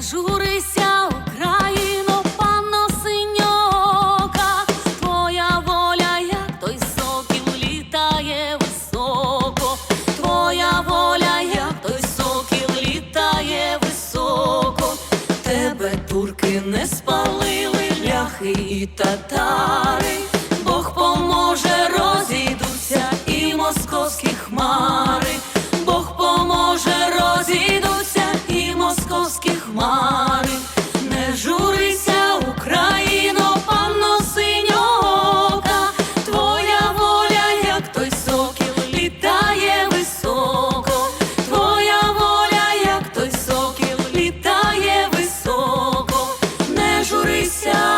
Не журися, Україно, панно синьока, твоя воля, як той сокіл літає високо, твоя воля, як той сокіл літає високо, тебе турки не спалили, ляхи і татари, Бог поможе, розійдуться і московські хмари. we turista.